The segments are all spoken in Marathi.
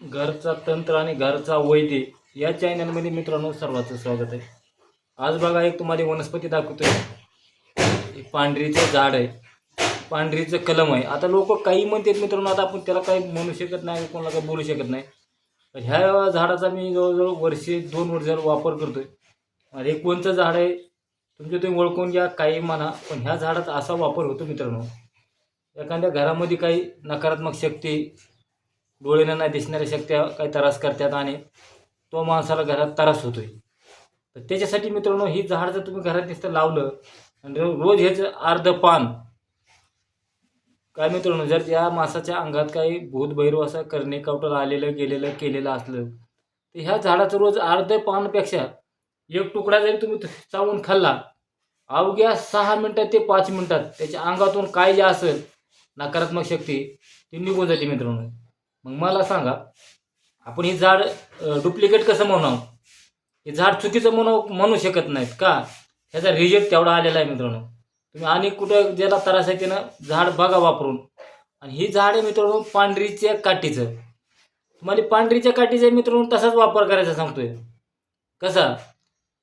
घरचा तंत्र आणि घरचा वैद्य या चॅनलमध्ये मित्रांनो सर्वांचं स्वागत आहे. आज बघा एक तुम्हाला वनस्पती दाखवतोय. एक पांढरीचं झाड आहे. पांढरीचं कलम आहे. आता लोक काही म्हणतात मित्रांनो आता आपण त्याला काही म्हणू शकत नाही कोणाला काही बोलू शकत नाही. ह्या झाडाचा मी जवळजवळ वर्षे दोन वर्ष वापर करतोय. आणि हे कोणतं झाड आहे. तुमच्या तुम्ही ओळखून घ्या काही म्हणा पण ह्या झाडाचा असा वापर होतो मित्रांनो. एखाद्या घरामध्ये काही नकारात्मक शक्ती डोळ्यांना नाही दिसणाऱ्या शक्त्या काही त्रास करतात आणि तो माणसाला घरात त्रास आहे तर त्याच्यासाठी मित्रांनो ही झाड जर तुम्ही घरात नुसतं लावलं आणि रोज ह्याचं अर्ध पान. काय मित्रांनो जर त्या माणसाच्या अंगात काही भूत भैरव असं करणे कवटल आलेलं गेलेलं केलेलं असलं तर ह्या झाडाचं रोज अर्ध पानपेक्षा एक तुकडा जरी तुम्ही चावून खाल्ला अवघ्या सहा मिनटात ते पाच मिनिटात त्याच्या अंगातून काय जे असेल नकारात्मक शक्ती ती निघून जाते मित्रांनो. मग मला सांगा आपण हे झाड डुप्लिकेट कसं म्हणावं? हे झाड चुकीचं म्हणू म्हणू शकत नाहीत का? ह्याचा रिजेक्ट तेवढा आलेला आहे मित्रांनो. तुम्ही आणि कुठं ज्याला त्रास आहे त्यानं झाड बघा वापरून. आणि ही झाड आहे मित्रांनो पांढरीच्या काठीचं. तुम्हाला पांढरीच्या काठीचं मित्रांनो तसाच वापर करायचा सांगतोय. कसा?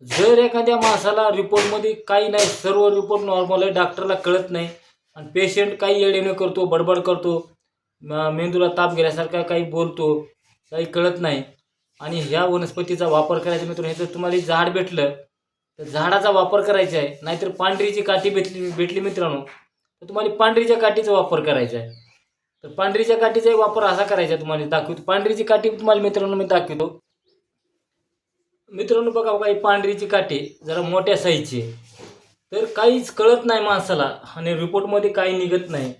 जर एखाद्या माणसाला रिपोर्टमध्ये काही नाही सर्व रिपोर्ट नॉर्मल आहे डॉक्टरला कळत नाही आणि पेशंट काही येडेने करतो बडबड करतो मेंदूला ताप गेल्यासारखा काही बोलतो काही कळत नाही. आणि ह्या वनस्पतीचा वापर करायचा मित्रांनो जर तुम्हाला झाड भेटलं. तर झाडाचा वापर करायचा आहे नाहीतर पांढरीची काठी भेटली भेटली मित्रांनो. तर तुम्हाला पांढरीच्या काठीचा वापर करायचा आहे. तर पांढरीच्या काठीचाही वापर असा करायचा आहे तुम्हाला दाखवतो. पांढरीची काठी तुम्हाला मित्रांनो मी दाखवतो. मित्रांनो बघा काही पांढरीची काठी जरा मोठ्या साईजची तर काहीच कळत नाही माणसाला आणि रिपोर्टमध्ये काही निघत नाही.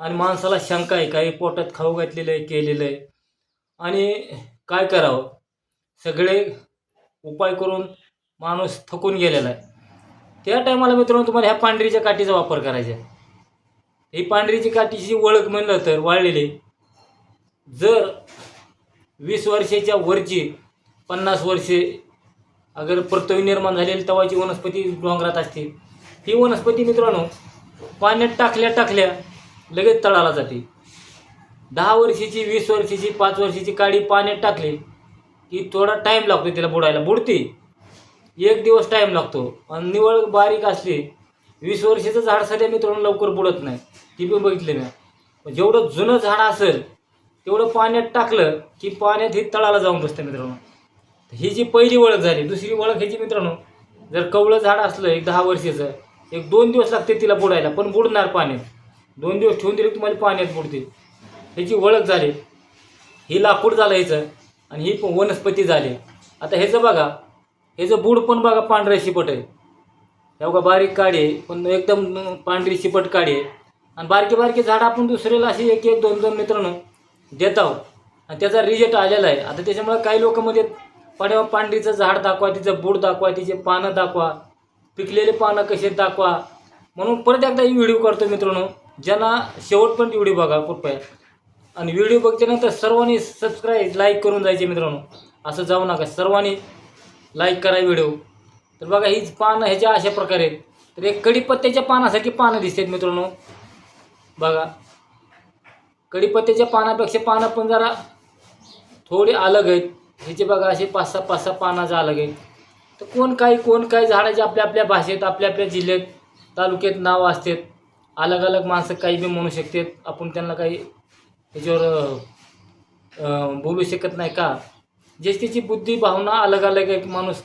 आणि माणसाला शंका आहे काही पोटात खाऊ घातलेलं आहे केलेलं आहे. आणि काय करावं? सगळे उपाय करून माणूस थकून गेलेला आहे. त्या टायमाला मित्रांनो तुम्हाला ह्या पांढरीच्या काठीचा वापर करायचा आहे. ही पांढरीची काठीची ओळख म्हणलं तर वाळलेली जर वीस वर्षाच्या वरची पन्नास वर्षे अगर पृथ्वी निर्माण झालेली तवाची वनस्पती डोंगरात असते. ही वनस्पती मित्रांनो पाण्यात टाकल्या टाकल्या लगेच तळाला जाते. दहा वर्षाची वीस वर्षाची पाच वर्षाची काडी पाण्यात टाकली की थोडा टाईम लागतो तिला बुडायला. बुडते. एक दिवस टाईम लागतो. आणि निवळ बारीक असली वीस वर्षाचं झाड सध्या मित्रांनो लवकर बुडत नाही. ती पण बघितली मी. जेवढं जुनं झाड असेल तेवढं पाण्यात टाकलं की पाण्यात ही तळाला जाऊन बसते मित्रांनो. ही जी पहिली ओळख झाली दुसरी ओळख ह्याची मित्रांनो जर कवळं झाड असलं एक दहा वर्षाचं एक दोन दिवस लागते तिला बुडायला पण बुडणार पाण्यात दोन दिवस ठेवून दिले तुम्हाला पाण्यात बुडतील. ह्याची ओळख झाली. ही लाकूड झालं ह्याचं आणि ही पण वनस्पती झाली. आता ह्याचं बघा. ह्याचं बूड पण बघा पांढऱ्या शिपट आहे. हे बघा बारीक काढे आहे पण एकदम पांढरी शिपट काढे आणि बारकी बारकी झाड आपण दुसऱ्याला अशी एक एक दोन दोन मित्रांनो देत आहोत. आणि त्याचा रिझल्ट आलेला आहे. आता त्याच्यामुळे काही लोक म्हणजे पड्या पांढरीचं झाड दाखवा तिचं बूड दाखवा तिचे पानं दाखवा पिकलेले पानं कसे दाखवा. म्हणून परत एकदा ही व्हिडिओ करतो मित्रांनो. ज्यांना शेवटपर्यंत व्हिडिओ बघा कृपया आणि व्हिडिओ बघल्यानंतर सर्वांनी सबस्क्राईब लाईक करून जायचे मित्रांनो. असं जाऊ नका. सर्वांनी लाईक करा व्हिडिओ. तर बघा हीच पानं ह्याच्या अशा प्रकारे आहेत. तर एक कडीपत्त्याच्या पानासारखी पानं दिसतात मित्रांनो. बघा. कडीपत्त्याच्या पानापेक्षा पानं पण जरा थोडी अलग आहेत. ह्याचे बघा असे पाच सहा पाच सहा पानाचं अलग आहे तर कोण काही कोण काही झाडाचे आपल्या आपल्या भाषेत आपल्या आपल्या जिल्ह्यात तालुक्यात नाव असतात. अलग अलग माणसं काही बी म्हणू शकतात. आपण त्यांना काही त्याच्यावर बोलू शकत नाही का? ज्याची बुद्धी भावना अलग अलग एक माणूस.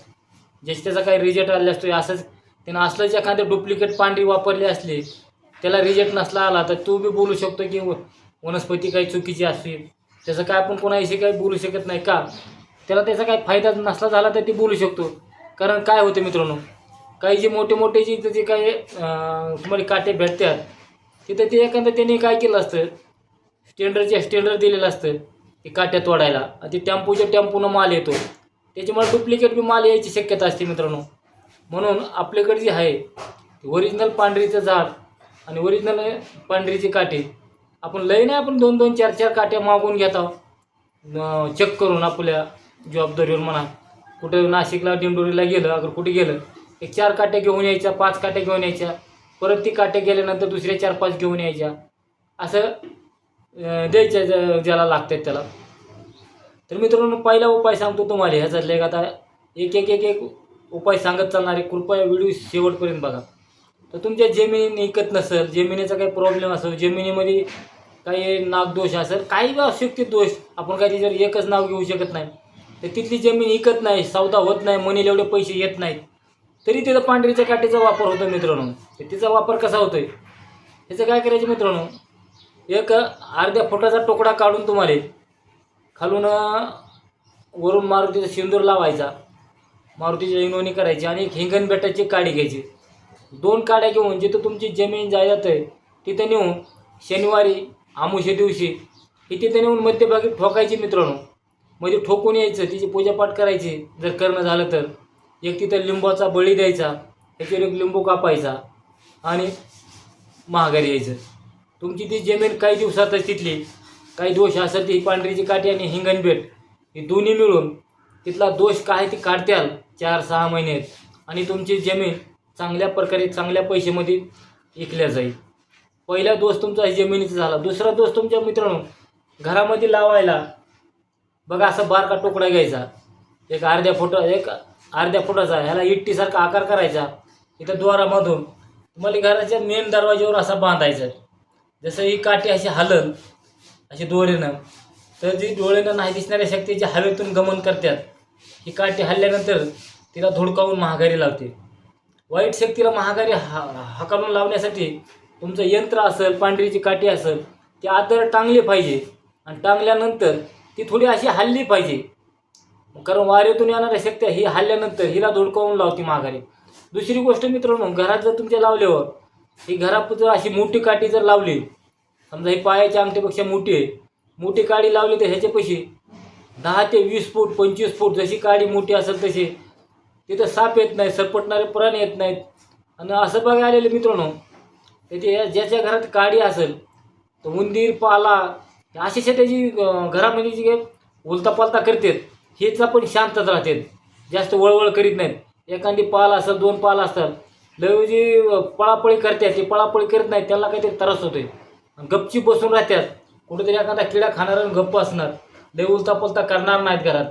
ज्याची त्याचा काही रिजेक्ट आलेला असतो असंच त्यानं असलंच एखादं डुप्लिकेट पांढरी वापरली असली त्याला रिजेक्ट नसला आला तर तू बी बोलू शकतो की व- वनस्पती काही चुकीची असते त्याचं काय आपण कोणाविषयी काही बोलू शकत नाही का? त्याला त्याचा काही फायदा नसला झाला तर ती बोलू शकतो. कारण काय होतं मित्रांनो? काही जे मोठे मोठे जे इथं जे काही तुम्हाला काटे भेटतात तिथं ते एखादं त्याने काय केलं असतं स्टेंडरचे स्टँडर्ड दिलेलं असतं ते काट्या तोडायला. आणि ते टेम्पोच्या टेम्पोनं माल येतो. त्याच्यामुळे डुप्लिकेट बी माल यायची शक्यता असते मित्रांनो. म्हणून आपल्याकडे जे आहे ओरिजिनल पांढरीचं झाड आणि ओरिजिनल पांढरीचे काटे आपण लय नाही आपण दोन दोन चार चार काट्या मागून घेत आहोत. चेक करून आपल्या जबाबदारीवर म्हणा. कुठं नाशिकला दिंडोरीला गेलं अगर कुठे गेलं एक चार काट्या घेऊन यायच्या पाच काट्या घेऊन यायच्या. परत ती काट्या गेल्यानंतर दुसऱ्या चार पाच घेऊन यायच्या. असं द्यायच्या ज- ज्याला लागतात त्याला. तर मित्रांनो पहिला उपाय सांगतो तुम्हाला. ह्याच्यातले एक आता एक एक एक एक उपाय सांगत चालणारे कृपया व्हिडिओ शेवटपर्यंत बघा. तर तुमच्या जमिनी इकत नसेल जमिनीचा काही प्रॉब्लेम असेल जमिनीमध्ये काही नागदोष असेल काही बी असू शकते दोष आपण काही त्याच्यावर एकच नाव घेऊ शकत नाही. तर तिथली जमीन इकत नाही सौदा होत नाही मनीला एवढे पैसे येत नाहीत. तरी तिथं पांढरीच्या काठीचा वापर होतो मित्रांनो. तर तिचा वापर कसा होतोय? ह्याचं काय करायचं मित्रांनो? एक अर्ध्या फुटाचा तुकडा काढून तुम्हाला खालून वरून मारुतीचा सिंदूर लावायचा. मारुतीची इंगवणी करायची आणि एक हिंगण बेटाची काडी घ्यायची. दोन काड्या घेऊन जिथं तुमची जमीन जायत आहे तिथं नेऊन शनिवारी आमुष्या दिवशी ही तिथं नेऊन मध्यभागी ठोकायची मित्रांनो. मध्ये ठोकून यायचं तिची पूजापाठ करायची जर करणं झालं तर. एक तिथं लिंबाचा बळी द्यायचा त्याच्यावर एक लिंबू कापायचा आणि महागारी यायचं तुमची ती जमीन काही दिवसातच तिथली काही दोष असेल ती पांढरीची काठी आणि हिंगणबेट ही दोन्ही मिळून तिथला दोष काय ती काढत्याल चार सहा महिन्यात आणि तुमची जमीन चांगल्या प्रकारे चांगल्या पैशामध्ये विकल्या जाईल. पहिला दोष तुमचा जमिनीचा झाला. दुसरा दोष तुमच्या मित्रांनो घरामध्ये लावायला बघा असा बारका तुकडा घ्यायचा. एक अर्ध्या फोटो एक अर्ध्या फुटाचा ह्याला इट्टीसारखा आकार करायचा इथं द्वारामधून. तुम्हाला घराच्या मेन दरवाज्यावर असा बांधायचा. जसं ही काठी अशी हलन अशी दोरीनं तर जी डोळ्यानं नाही दिसणाऱ्या शक्तीच्या हवेतून गमन करतात. ही काठी हल्ल्यानंतर तिला धुडकावून महागारी लावते. वाईट शक्तीला महागारी हा हाकालून लावण्यासाठी तुमचं यंत्र असेल पांढरीची काठी असेल ती आदर टांगली पाहिजे. आणि टांगल्यानंतर ती थोडी अशी हल्ली पाहिजे. कारण वारेतून येणाऱ्या शक्ती ही हल्ल्यानंतर हिला धुडकावून लावते माघारी. दुसरी गोष्ट मित्रांनो घरात जर तुमच्या लावल्यावर ही घरात जर अशी मोठी काठी जर लावली समजा ही पायाच्या अंगठीपेक्षा मोठी आहे मोठी काडी लावली तर ह्याच्यापाशी दहा ते वीस फूट पंचवीस फूट जशी काडी मोठी असेल तशी तिथं साप येत नाही सरपटणारे प्राणी येत नाहीत. आणि असं बघायला आलेले मित्रांनो त्याची ज्याच्या घरात काडी असेल तर उंदीर पाला अशी त्याची घरामध्ये जी उलता पालता करतात हेच आपण शांतच राहतात. जास्त वळवळ करीत नाहीत. एखादी पाल असेल दोन पाल असतात. लव जी पळापळी करतात ते पळापळी करत नाहीत त्यांना काहीतरी त्रास होतोय. गपची बसून राहतात. कुठेतरी एखादा किडा खाणार आणि गप्प असणार. लय उलतापलता करणार नाहीत घरात.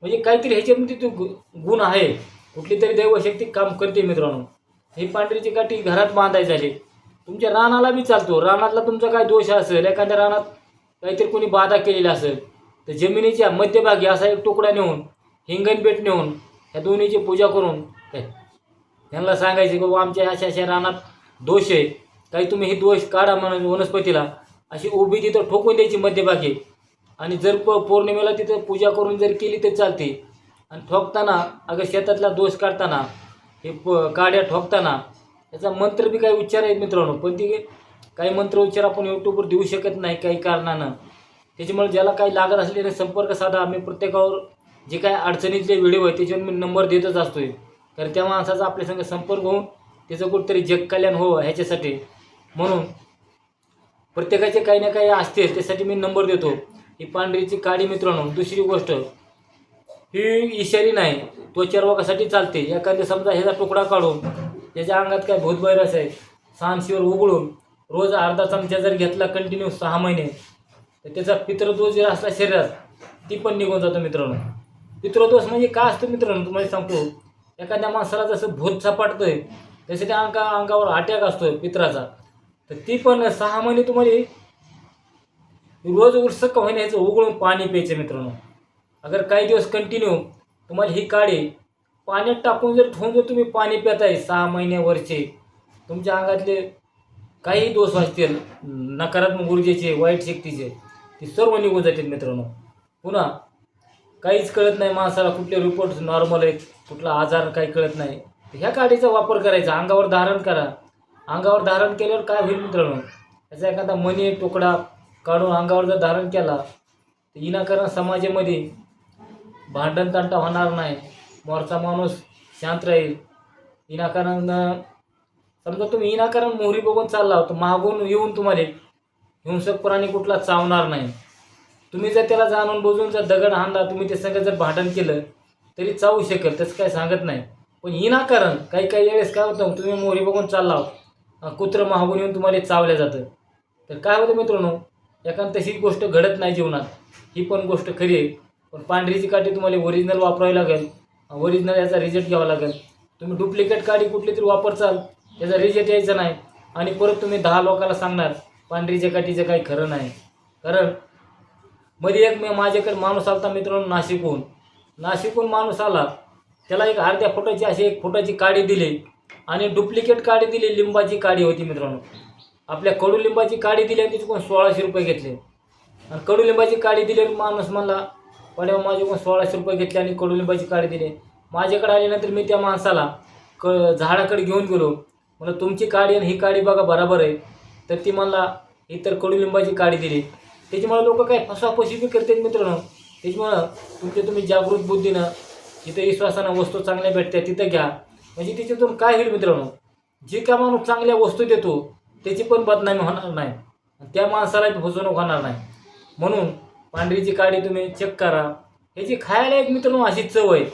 म्हणजे काहीतरी ह्याच्यामध्ये तो गु- गुण आहे. कुठली तरी दैवशक्ती काम करते मित्रांनो. हे पांढरीची काठी घरात बांधायची झाली. तुमच्या रानाला बी चालतो. रानातला तुमचा काय दोष असेल? एखाद्या रानात काहीतरी कोणी बाधा केलेला असेल. तर जमिनीच्या मध्यभागी असा एक तुकडा नेऊन हिंगणपेट नेऊन ह्या दोन्हीची पूजा करून त्यांना सांगायचे की बाबा आमच्या अशा अशा रानात दोष आहे. काही तुम्ही हे दोष काढा म्हणून वनस्पतीला. अशी उभी तिथं ठोकून द्यायची मध्यभागी. आणि जर प पौर्णिमेला तिथं पूजा करून जर केली तर चालते. आणि ठोकताना अगर शेतातला दोष काढताना हे प काड्या ठोकताना त्याचा मंत्र बी काही उच्चार आहेत मित्रांनो. पण ती काही मंत्र उच्चार आपण यूट्यूबवर देऊ शकत नाही काही कारणानं. त्याच्यामुळे ज्याला काही लागत असले तर संपर्क साधा. आम्ही प्रत्येकावर जे काही अडचणीतले व्हिडिओ आहे त्याच्यावर मी नंबर देतच असतोय. कारण त्या माणसाचा आपल्या संग संपर्क होऊन त्याचं कुठंतरी जग कल्याण हो ह्याच्यासाठी. म्हणून प्रत्येकाचे काही ना काही असते त्यासाठी मी नंबर देतो. ही पांढरीची काडी मित्रांनो दुसरी गोष्ट ही इशारी नाही. त्वचा रोगासाठी चालते. एखाद्या समजा ह्याचा तुकडा काढून त्याच्या अंगात काय भूतभैरस आहे सांशीवर उघडून रोज अर्धा चमचा जर घेतला कंटिन्यू सहा महिने तर त्याचा पितृदोष जे असला शरीरात ती पण निघून जातो मित्रांनो. पितृदोष म्हणजे काय असतं मित्रांनो तुम्हाला सांगतो. एखाद्या माणसाला जसं भूत सपाटतंय तसे त्या अंगा अंगावर अटॅक असतोय पित्राचा. तर ती पण सहा महिने तुम्हाला रोज उत्सुक होईन उघडून पाणी प्यायचं मित्रांनो. अगर काही दिवस कंटिन्यू तुम्हाला ही काळी पाण्यात टाकून जर ठेवून जर तुम्ही पाणी पिताय सहा महिने वरचे तुमच्या अंगातले काही दोष असतील नकारात्मक ऊर्जेचे वाईट शक्तीचे ती सर्व निघून जातील मित्रांनो. पुन्हा काहीच कळत नाही माणसाला कुठले रिपोर्ट नॉर्मल आहेत कुठला आजार काही कळत नाही. तर ह्या काठीचा वापर करायचा अंगावर धारण करा. अंगावर धारण केल्यावर काय होईल मित्रांनो? याचा एखादा मणी तुकडा काढून अंगावर जर धारण केला तर विनाकारण समाजामध्ये भांडण होणार नाही. मोरचा माणूस शांत राहील. विनाकारण समजा तुम्ही विनाकारण मोहरी बघून चालला तर मागून येऊन तुम्हाला हिंसक प्राणी कुठला चावणार नाही. तुम्ही जर त्याला जाणून बुजून जर दगड हाणला तुम्ही ते सगळं जर भांडण केलं तरी चावू शकेल तसं काय सांगत नाही. पण विनाकारण काही काही वेळेस काय होतं तुम्ही मोहरी बघून चालला कुत्रं महागून येऊन तुम्हाला चावल्या जातं. तर काय होतं मित्रांनो एखाद तशी गोष्ट घडत नाही जीवनात. ही पण गोष्ट खरी आहे. पण पांढरीची काठी तुम्हाला ओरिजिनल वापरावी लागेल. ओरिजिनल याचा रिजेक्ट घ्यावा लागेल. तुम्ही डुप्लिकेट काडी कुठली तरी वापरचाल त्याचा रिजेक्ट यायचा नाही. आणि परत तुम्ही दहा लोकांना सांगणार पांढरीच्या काठीचं काही खरं नाही. कारण मध्ये एक मी माझ्याकडे माणूस आलता मित्रांनो नाशिकहून. नाशिकहून माणूस आला. त्याला एक अर्ध्या फुटाची अशी एक फुटाची काडी दिली आणि डुप्लिकेट काडी दिली लिंबाची काडी होती मित्रांनो. आपल्या कडुलिंबाची काडी दिली आणि तिच्याकडून सोळाशे रुपये घेतले. आणि कडुलिंबाची काडी दिली माणूस म्हणला पड्या माझ्याकडून सोळाशे रुपये घेतले आणि कडुलिंबाची काडी दिली. माझ्याकडे आल्यानंतर मी त्या माणसाला क झाडाकडे घेऊन गेलो. म्हणलं तुमची काडी आणि ही काडी बघा बराबर आहे. तर ती मला इतर कडुलिंबाची काडी दिली. त्याच्यामुळे लोक काय फसवाफशी बी करतात मित्रांनो. त्याच्यामुळं तुमच्या तुम्ही जागृत बुद्धीनं जिथं विश्वासानं वस्तू चांगल्या भेटतात तिथं घ्या. म्हणजे त्याच्यातून काय होईल मित्रांनो? जे का माणूस चांगल्या वस्तू देतो त्याची पण बदनामी होणार नाही. त्या माणसाला फसवणूक होणार नाही. म्हणून पांढरीची काडी तुम्ही चेक करा. ह्याची खायला एक मित्रांनो अशी चव आहे.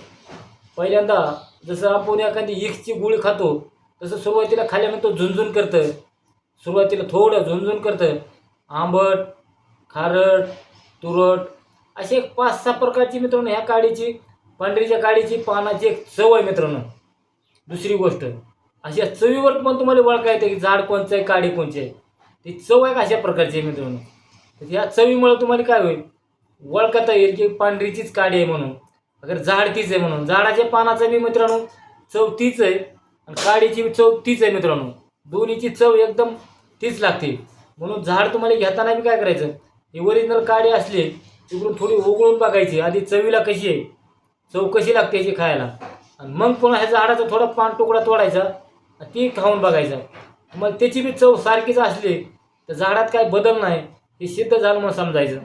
पहिल्यांदा जसं आपण एखादी इक्सची गुळी खातो तसं सुरुवातीला खाल्यानंतर झुंझुन करतं. सुरुवातीला थोडं झुंझुन करतं आंबट खारट तुरट असे एक पाच सहा प्रकारची मित्रांनो ह्या काडीची पांढरीच्या काडीची पानाची एक चव आहे मित्रांनो. दुसरी गोष्ट अशा चवीवर पण तुम्हाला ओळखा येते की झाड कोणचं आहे काडी कोणची आहे. ती चव आहे अशा प्रकारची आहे मित्रांनो. तर ह्या चवीमुळे तुम्हाला काय होईल? ओळखता येईल की पांढरीचीच काडी आहे म्हणून. अगर झाड तीच आहे म्हणून. झाडाच्या पानाचं मी मित्रांनो चव तीच आहे. आणि काडीची चव तीच आहे मित्रांनो. दोन्हीची चव एकदम तीच लागते. म्हणून झाड तुम्हाला घेताना बी काय करायचं? ही ओरिजिनल काडी असली तिकडून थोडी उघडून बघायची. आधी चवीला कशी आहे? चव कशी लागते याची खायला. आणि मग पुन्हा ह्या झाडाचा थोडा पान तुकडा तोडायचा आणि ती खाऊन बघायचा. मग त्याची बी चव सारखीच असली तर झाडात काय बदल नाही. हे सिद्ध झालं म्हणून समजायचं.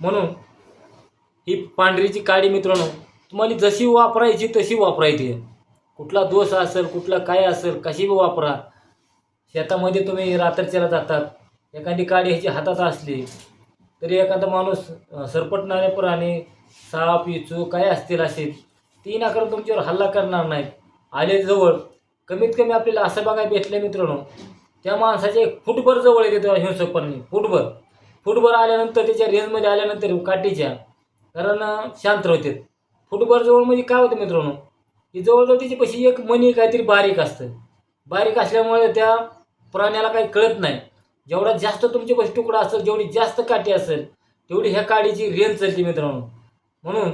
म्हणून ही पांढरीची काडी मित्रांनो तुम्हाला जशी वापरायची तशी वापरायची. कुठला दोष असेल कुठला काय असेल कशी बी वापरा. शेतामध्ये तुम्ही रात्रीच्याला जातात. एखादी काडी ह्याची हातात असली तरी एखादा माणूस सरपटणारे प्राणी साप इचू काय असतील असे ती नाकार तुमच्यावर हल्ला करणार नाहीत. आले जवळ कमीत कमी आपल्याला असं बघायला भेटलं मित्रांनो त्या माणसाच्या एक फुटभर जवळ येते तेव्हा हिंसक फुटभर. फुटभर आल्यानंतर त्याच्या रेंजमध्ये आल्यानंतर काठीच्या कारण शांत होते फुटभर जवळ म्हणजे काय होतं मित्रांनो की जवळजवळ त्याच्यापाशी एक मणी काहीतरी बारीक असतं. बारीक असल्यामुळे त्या प्राण्याला काही कळत नाही. जेवढा जास्त तुमच्यापाशी तुकडा असेल जेवढी जास्त काठी असेल तेवढी ह्या काडीची रेंज चालते मित्रांनो. म्हणून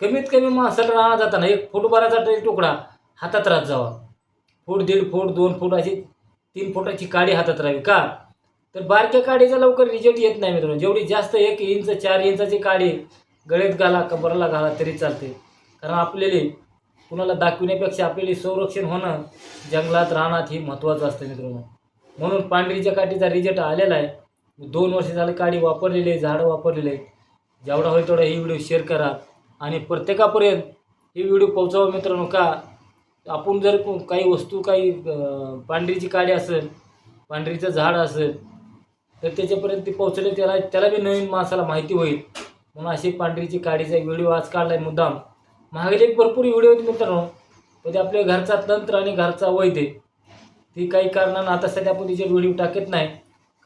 कमीत कमी माणसाला राहणार जाताना एक फुटभराचा तरी तुकडा हातात राहत जावा. फूट दीड फूट दोन फूट अशी तीन फुटाची काडी हातात राहावी. का? तर बारक्या काडीचा लवकर रिजल्ट येत नाही मित्रांनो. जेवढी जास्त एक इंच चार इंचाची काडी गळ्यात घाला कबरला घाला तरी चालते. कारण आपल्याला कुणाला दाखविण्यापेक्षा आपल्याला संरक्षण होणं जंगलात राहण्यात हे महत्त्वाचं असतं मित्रांनो. म्हणून पांढरीच्या काठीचा रिजेक्ट आलेला आहे. दोन वर्ष झालं काडी वापरलेली आहे झाडं वापरलेली आहेत. जेवढा होईल तेवढा ही व्हिडिओ शेअर करा. आणि प्रत्येकापर्यंत ही व्हिडिओ पोहोचवा मित्रांनो का? आपण जर काही वस्तू काही पांढरीची काडी असेल पांढरीचं झाड असेल तर त्याच्यापर्यंत ती पोहोचले त्याला त्याला बी नवीन माणसाला माहिती होईल. म्हणून अशी पांढरीची काडीचा व्हिडिओ आज काढला आहे मुद्दाम. महागडे एक भरपूर व्हिडिओ होते मित्रांनो म्हणजे आपल्या घरचा तंत्र आणि घरचा वैद्य ती काही कारणानं आता सध्या आपण तिचे व्हिडिओ टाकत नाही.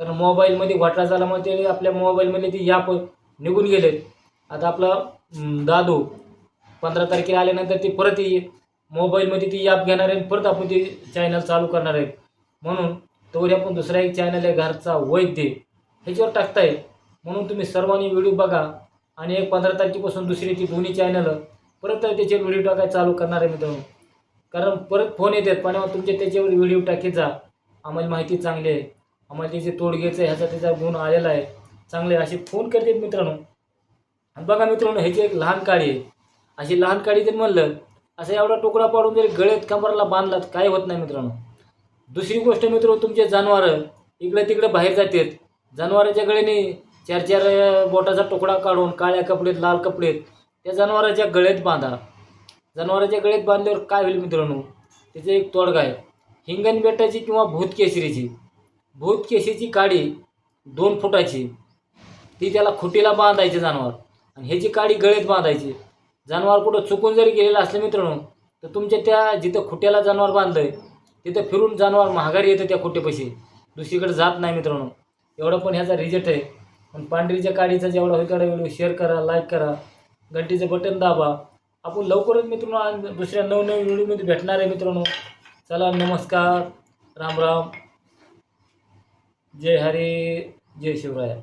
कारण मोबाईलमध्ये घोटाळा झाल्यामुळे ते आपल्या मोबाईलमध्ये ती याप निघून गेलेत. आता आपला दादू पंधरा तारखेला आल्यानंतर ती परत येईल. मोबाईलमध्ये ती ॲप घेणार आहे आणि परत आपण ती चॅनल चालू करणार आहे. म्हणून तोवर आपण दुसरा एक चॅनल आहे घरचा वैद्य ह्याच्यावर टाकताय. म्हणून तुम्ही सर्वांनी व्हिडिओ बघा. आणि एक पंधरा तारखेपासून दुसरी ती दोन्ही चॅनल परत त्याच्यावर व्हिडिओ टाकायला चालू करणार आहे मित्रांनो. कारण परत फोन येतात पण तुमचे त्याच्यावर व्हिडिओ टाकीत जा. आम्हाला माहिती चांगली आहे. आम्हाला त्याचे तोडगेचं ह्याचा त्याचा गुण आलेला आहे. चांगले असे फोन करतात मित्रांनो. आणि बघा मित्रांनो ह्याची एक लहान काळी आहे. अशी लहान काडी जर म्हणलं असं एवढा तुकडा पाडून जरी गळ्यात कमराला बांधलात काय होत नाही मित्रांनो. दुसरी गोष्ट मित्र तुमचे जनावरं इकडे तिकडे बाहेर जातात. जनावराच्या गळ्याने चार चार बोटाचा तुकडा काढून काळ्या कपडेत लाल कपडेत त्या जनावराच्या गळ्यात बांधा. जनावराच्या गळ्यात बांधल्यावर काय होईल मित्रांनो? त्याचा एक तोडगा आहे. हिंगण बेटाची किंवा भूतकेसरीची भूतकेशीची काडी दोन फुटाची. ती त्याला खुटीला बांधायची जनावर. आणि ह्याची काडी गळ्यात बांधायची. जनावर कुठं चुकून जरी गेलेलं असलं मित्रांनो तर तुमच्या त्या जिथं खुट्याला जनावर बांधलंय तिथं फिरून जनावर महागारी येतं त्या खुट्यापाशी. दुसरीकडे जात नाही मित्रांनो. एवढं पण ह्याचा रिजेक्ट आहे. पण पांढरीच्या काडीचा जेवढा होईल तेवढा व्हिडिओ शेअर करा लाईक करा. घंटीचं बटन दाबा. आपण लवकरच मित्रांनो दुसऱ्या नवनवीन व्हिडिओमध्ये भेटणार आहे मित्रांनो. चला नमस्कार. राम राम. जय हरी जय शिवराय.